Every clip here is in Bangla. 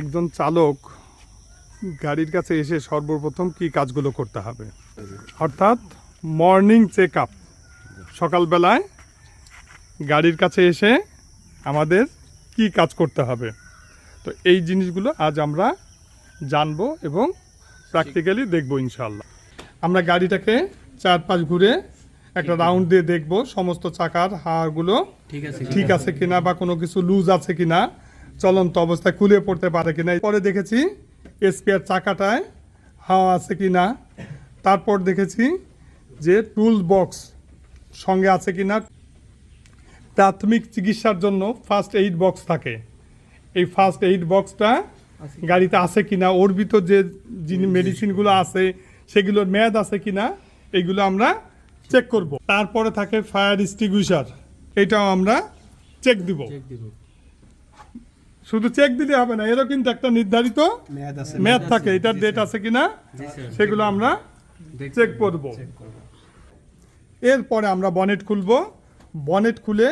একজন চালক গাড়ির কাছে এসে সর্বপ্রথম কি কাজগুলো করতে হবে? অর্থাৎ মর্নিং চেক আপ সকালবেলায় গাড়ির কাছে এসে আমাদের কি কাজ করতে হবে? তো এই জিনিসগুলো আজ আমরা জানব এবং প্র্যাকটিক্যালি দেখব ইনশাল্লাহ আমরা গাড়িটাকে চার পাঁচ ঘুরে একটা রাউন্ড দিয়ে দেখব সমস্ত চাকার হাড়গুলো ঠিক আছে। ঠিক আছে কিনা বা কোনো কিছু লুজ আছে কিনা। চলন্ত অবস্থায় খুলে পড়তে পারে কিনা। পরে দেখেছি স্পেয়ার চাকাটায় হাওয়া আছে কি না তারপর দেখেছি যে টুল বক্স সঙ্গে আছে কি না প্রাথমিক চিকিৎসার জন্য ফার্স্ট এইড বক্স থাকে। এই ফার্স্ট এইড বক্সটা গাড়িতে আছে কি না ওর ভিতর যে যিনি মেডিসিনগুলো আছে সেগুলোর মেয়াদ আছে কি না এইগুলো আমরা চেক করব। তারপরে থাকে ফায়ার এক্সটিংগুইশার এটাও আমরা চেক দিব। শুধু চেক দিলে হবে না এরও কিন্তু একটা নির্ধারিত মেয়াদ থাকে এটার ডেট আছে কিনা সেগুলো আমরা চেক করব। এরপরে আমরা বনেট খুলব। বনেট খুলে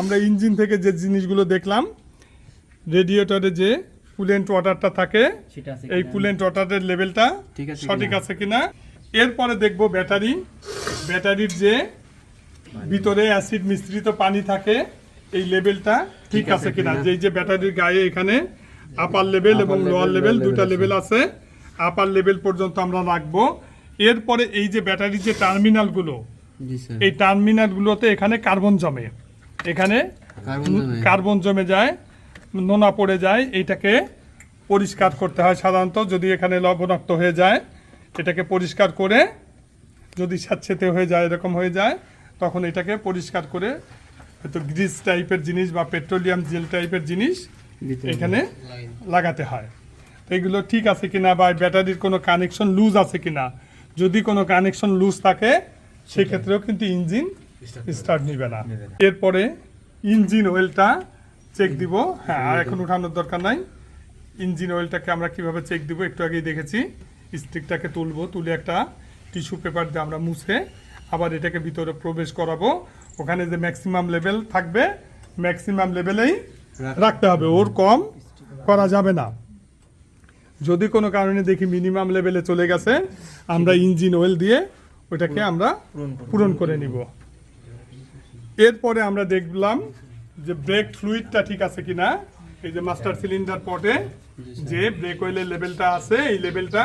আমরা ইঞ্জিন থেকে যে জিনিসগুলো দেখলাম রেডিয়েটরে যে কুলেন্ট ওয়াটারটা থাকে এই? কুলেন্ট ওয়াটারের লেভেলটা সঠিক? আছে কিনা? এরপরে দেখব ব্যাটারি ব্যাটারির যে ভিতরে অ্যাসিড মিশ্রিত পানি থাকে এই লেভেলটা ঠিক আছে কিনা? যেই যে ব্যাটারির গায়ে এখানে আপার লেভেল এবং লোয়ার লেভেল দুটা লেভেল আছে। আপার লেভেল পর্যন্ত আমরা রাখব। এরপরে এই যে ব্যাটারির যে টার্মিনালগুলো এই টার্মিনালগুলোতে এখানে কার্বন জমে। এখানে কার্বন জমে। কার্বন জমে যায় নোনা পড়ে যায় এইটাকে পরিষ্কার করতে হয় সাধারণত। যদি এখানে লবণাক্ত হয়ে যায় এটাকে পরিষ্কার করে যদি স্যাঁতসেতে হয়ে যায় এরকম হয়ে যায় তখন এটাকে পরিষ্কার করে হয়তো গ্রিস টাইপের জিনিস বা পেট্রোলিয়াম জেল টাইপের জিনিস এখানে লাগাতে হয়। তো এগুলো ঠিক আছে কিনা বা ব্যাটারির কোনো কানেকশন লুজ আছে কিনা? যদি কোনো কানেকশন লুজ থাকে সেক্ষেত্রেও কিন্তু ইঞ্জিন স্টার্ট নিবে। না। এরপরে ইঞ্জিন অয়েলটা চেক দিব। হ্যাঁ আর এখন উঠানোর দরকার নাই। ইঞ্জিন অয়েলটাকে আমরা কীভাবে চেক দিব একটু আগেই দেখেছি। স্টিকটাকে তুলবো তুলে একটা টিস্যু পেপার দিয়ে আমরা মুছে আবার এটাকে ভিতরে প্রবেশ করাবো। ওখানে যে ম্যাক্সিমাম লেভেল থাকবে ম্যাক্সিমাম লেভেলেই রাখতে হবে। ওর কম করা যাবে না। যদি কোনো কারণে দেখি মিনিমাম লেভেলে চলে গেছে আমরা ইঞ্জিন অয়েল দিয়ে ওইটাকে আমরা পূরণ করে নিব। এরপরে আমরা দেখলাম যে ব্রেক ফ্লুইডটা ঠিক আছে কিনা। এই যে মাস্টার সিলিন্ডার পটে যে ব্রেক অয়েলের লেভেলটা আছে এই লেভেলটা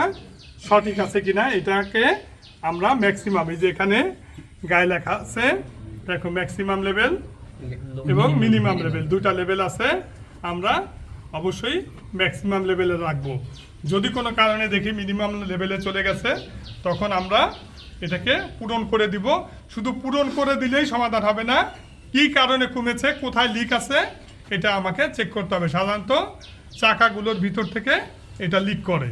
সঠিক আছে কিনা এটাকে আমরা ম্যাক্সিমাম এই যে এখানে গায়ে লেখা আছে দেখো ম্যাক্সিমাম লেভেল এবং মিনিমাম লেভেল দুটা লেভেল আছে আমরা অবশ্যই ম্যাক্সিমাম লেভেলে রাখব। যদি কোনো কারণে দেখি মিনিমাম লেভেলে চলে গেছে তখন আমরা এটাকে পূরণ করে দিব। শুধু পূরণ করে দিলেই সমাধান হবে না কি কারণে কমেছে কোথায় লিক আছে এটা আমাকে চেক করতে হবে। সাধারণত চাকাগুলোর ভিতর থেকে এটা লিক করে।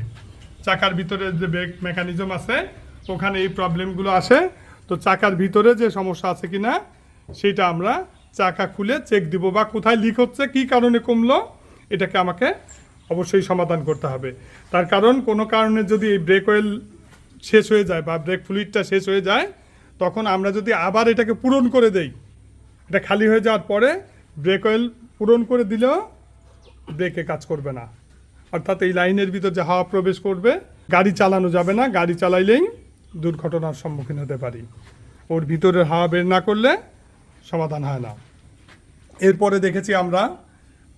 চাকার ভিতরে যে ব্রেক মেকানিজম আছে ওখানে এই প্রবলেমগুলো আসে। তো চাকার ভিতরে যে সমস্যা আছে কি না সেটা আমরা চাকা খুলে চেক দিব বা কোথায় লিক হচ্ছে, কি কারণে কমলো, এটাকে আমাকে অবশ্যই সমাধান করতে হবে। তার কারণ, কোনো কারণে যদি এই ব্রেক অয়েল শেষ হয়ে যায় বা ব্রেক ফ্লুইডটা শেষ হয়ে যায়, তখন আমরা যদি আবার এটাকে পূরণ করে দেই, এটা খালি হয়ে যাওয়ার পরে ব্রেক অয়েল পূরণ করে দিলেও ব্রেকে কাজ করবে না। অর্থাৎ এই লাইনের ভিতর যে হাওয়া প্রবেশ করবে, গাড়ি চালানো যাবে না, গাড়ি চালাইলেই দুর্ঘটনার সম্মুখীন হতে পারি। ওর ভিতরের হাওয়া বের না করলে সমাধান হয় না। এরপরে দেখেছি আমরা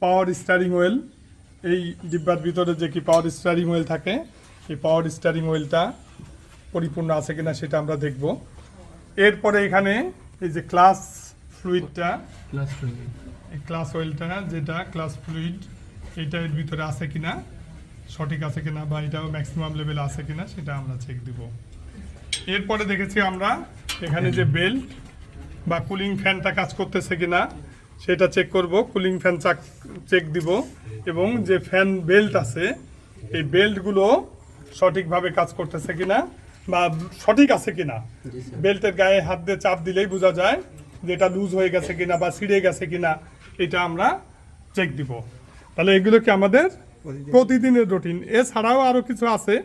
পাওয়ার স্টারিং ওয়েল এই ডিব্বার ভিতরে যে কি পাওয়ার স্টারিং ওয়েল থাকে এই পাওয়ার স্টারিং ওয়েলটা পরিপূর্ণ আছে কিনা সেটা আমরা দেখব। এরপরে এখানে এই যে ক্লাস ফ্লুইডটা টোয়েন্টি এই ক্লাস ওয়েলটা যেটা ক্লাস ফ্লুইড এটা এর ভিতরে আছে কিনা সঠিক আছে কিনা বা এটাও ম্যাক্সিমাম লেভেল আছে কিনা সেটা আমরা চেক দিব। এরপরে দেখেছি আমরা এখানে যে বেল্ট বা কুলিং ফ্যানটা কাজ করতেছে কিনা সেটা চেক করব কুলিং ফ্যান চাক চেক দিব এবং যে ফ্যান বেল্ট আছে এই বেল্টগুলো সঠিকভাবে কাজ করতেছে কিনা বা সঠিক আছে কিনা। বেল্টের গায়ে হাত দিয়ে চাপ দিলেই বোঝা যায় যে এটা লুজ হয়ে গেছে কিনা বা ছিঁড়ে গেছে কিনা এটা আমরা চেক দিব। তাহলে এগুলো কি আমাদের প্রতিদিনের রুটিন এছাড়াও আরও কিছু আছে।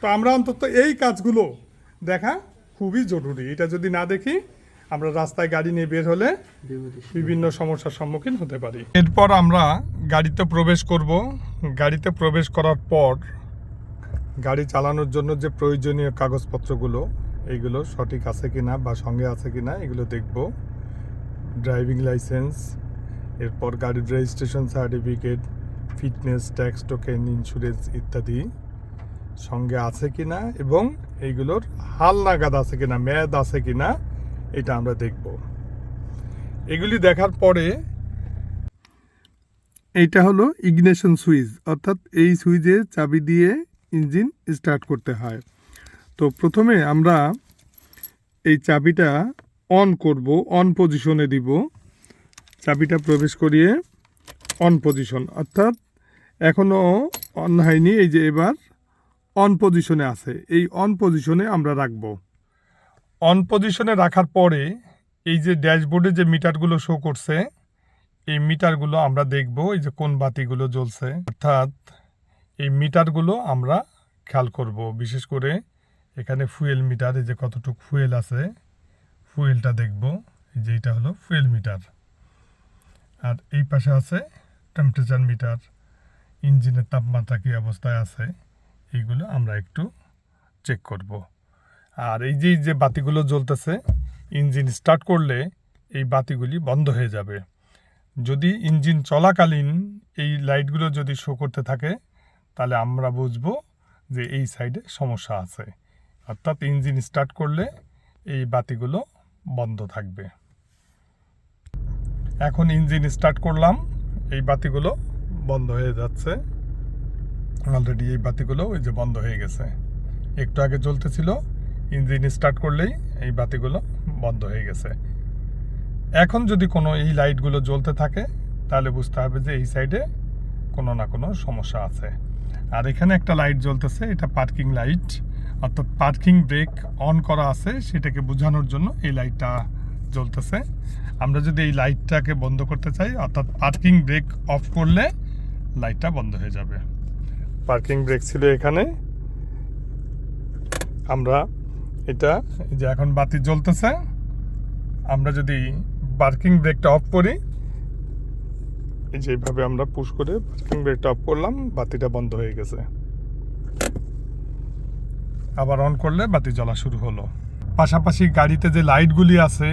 তো আমরা অন্তত এই কাজগুলো দেখা খুবই জরুরি। এটা যদি না দেখি, আমরা রাস্তায় গাড়ি নিয়ে বের হলে বিভিন্ন সমস্যার সম্মুখীন হতে পারি। এরপর আমরা গাড়িতে প্রবেশ করব। গাড়িতে প্রবেশ করার পর গাড়ি চালানোর জন্য যে প্রয়োজনীয় কাগজপত্রগুলো এইগুলো সঠিক আছে কি না বা সঙ্গে আছে কি না এগুলো দেখব। ড্রাইভিং লাইসেন্স, এরপর গাড়ির registration certificate, fitness, tax, token, insurance ইত্যাদি সঙ্গে আছে কি না এবং এইগুলোর হাল নাগাদ আছে কিনা, মেয়াদ আছে কিনা, এটা আমরা দেখব। এগুলি দেখার পরে এইটা হলো ইগনেশন সুইচ, অর্থাৎ এই সুইচে চাবি দিয়ে ইঞ্জিন স্টার্ট করতে হয়। তো প্রথমে আমরা এই চাবিটা অন করব, অন পজিশনে দিব। চাবিটা প্রবেশ করিয়ে অন পজিশন, অর্থাৎ এখনও অন হয়নি, এই যে এবার অন পজিশনে আছে। এই অন পজিশনে আমরা রাখব। অন পজিশনে রাখার পরে এই যে ড্যাশবোর্ডে যে মিটারগুলো শো করছে, এই মিটারগুলো আমরা দেখব, এই যে কোন বাতিগুলো জ্বলছে। অর্থাৎ এই মিটারগুলো আমরা খেয়াল করব। বিশেষ করে এখানে ফুয়েল মিটার, এই যে কতটুকু ফুয়েল আছে, ফুয়েলটা দেখব। এই যে এটা হলো ফুয়েল মিটার। আর এই পাশে আছে টেম্পারেচার মিটার ইঞ্জিনের তাপমাত্রা কী অবস্থায় আছে। এইগুলো আমরা একটু চেক করব। আর এই যে যে বাতিগুলো জ্বলতেছে ইঞ্জিন স্টার্ট করলে এই বাতিগুলি বন্ধ হয়ে যাবে। যদি ইঞ্জিন চলাকালীন এই লাইটগুলো যদি শো করতে থাকে, তাহলে আমরা বুঝব যে এই সাইডে সমস্যা আছে। অর্থাৎ ইঞ্জিন স্টার্ট করলে এই বাতিগুলো বন্ধ থাকবে। এখন ইঞ্জিন স্টার্ট করলাম, এই বাতিগুলো বন্ধ হয়ে যাচ্ছে। অলরেডি এই বাতিগুলো ওই যে বন্ধ হয়ে গেছে। একটু আগে জ্বলতেছিল, ইঞ্জিন স্টার্ট করলেই এই বাতিগুলো বন্ধ হয়ে গেছে। এখন যদি কোনো এই লাইটগুলো জ্বলতে থাকে, তাহলে বুঝতে হবে যে এই সাইডে কোনো না কোনো সমস্যা আছে। আর এখানে একটা লাইট জ্বলতেছে, এটা পার্কিং লাইট অর্থাৎ পার্কিং ব্রেক অন করা আছে, সেটাকে বোঝানোর জন্য এই লাইটটা জ্বলতেছে। আমরা যদি এই লাইটটাকে বন্ধ করতে চাই, অর্থাৎ পার্কিং ব্রেক অফ করলে লাইটটা বন্ধ হয়ে যাবে। পার্কিং ব্রেক ছিল এখানে। আমরা এটা এই যে এখন বাতি জ্বলতেছে। আমরা যদি পার্কিং ব্রেকটা অফ করি, এই যে এইভাবে আমরা পুশ করে পার্কিং ব্রেকটা অফ করলাম, বাতিটা বন্ধ হয়ে গেছে। আবার অন করলে বাতি জ্বলা শুরু হলো। পাশাপাশি গাড়িতে যে লাইটগুলি আছে,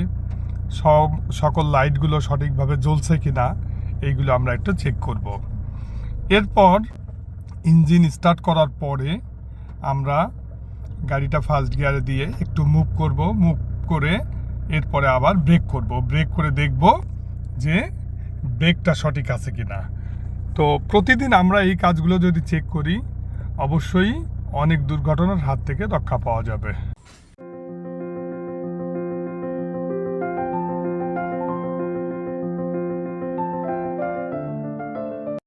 সব সকল লাইটগুলো সঠিকভাবে জ্বলছে কিনা, এইগুলো আমরা একটু চেক করব। এরপর ইঞ্জিন স্টার্ট করার পরে আমরা গাড়িটা ফার্স্ট গিয়ারে দিয়ে একটু মুভ করব মুভ করে এরপরে আবার ব্রেক করব। ব্রেক করে দেখব যে ব্রেকটা সঠিক আছে কি না তো প্রতিদিন আমরা এই কাজগুলো যদি চেক করি, অবশ্যই অনেক দুর্ঘটনার হাত থেকে রক্ষা পাওয়া যাবে।